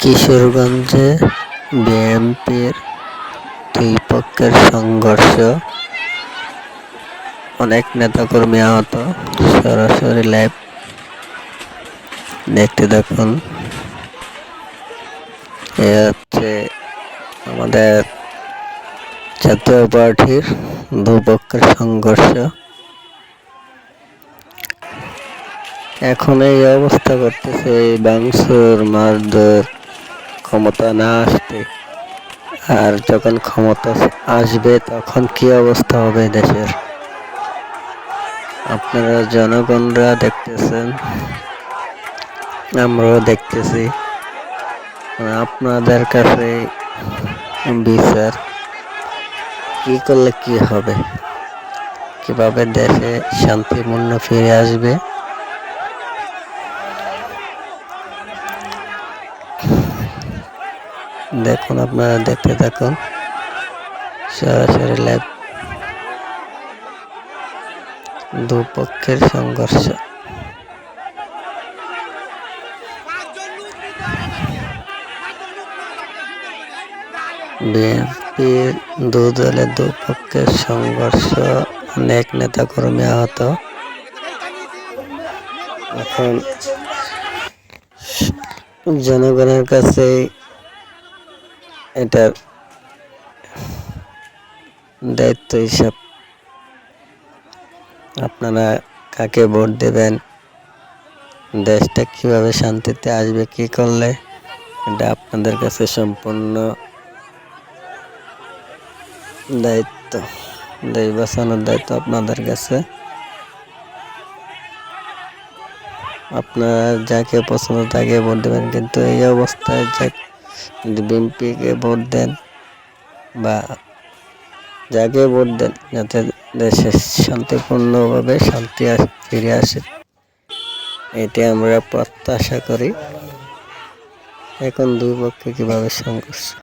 কিশোরগঞ্জে বিএনপির দুই পক্ষের সংঘর্ষ। অনেক নেতাকর্মী আহত। সরাসরি লাইভ দেখতে দেখুন এ হচ্ছে আমাদের জাতীয় পার্টির দুপক্ষের সংঘর্ষ। এখন এই অবস্থা করতেছে এই বাংসুর, মারধর ক্ষমতা না আসতে। আর যখন ক্ষমতা আসবে, তখন কি অবস্থা হবে দেশের? আপনারা জনগণরা দেখতেছেন, আমরাও দেখতেছি। আপনাদের কাছে বিচার, কি করলে কি হবে? কীভাবে দেশে শান্তিপূর্ণ ফিরে আসবে? দেখুন আপনারা দেখতে থাকুন। সরাসরি লাইভ দুপক্ষের সংঘর্ষ। বিএনপির দু দলের দুপক্ষের সংঘর্ষ, অনেক নেতাকর্মী আহত। এখন জনগণের কাছে এটার দায়িত্ব হিসাব। আপনারা কাকে ভোট দেবেন? দেশটা কীভাবে শান্তিতে আসবে, কি করলে? এটা আপনাদের কাছে সম্পূর্ণ দায়িত্ব। দেশ বাঁচানোর দায়িত্ব আপনাদের কাছে। আপনারা যাকে পছন্দ তাকে ভোট দেবেন, কিন্তু এই অবস্থায় যে যদি বিএনপিকে ভোট দেন বা যাকে ভোট দেন, যাতে দেশে শান্তিপূর্ণভাবে শান্তি ফিরে আসে। এটি আমরা প্রত্যাশা করি। এখন দুই পক্ষে কীভাবে সংঘর্ষ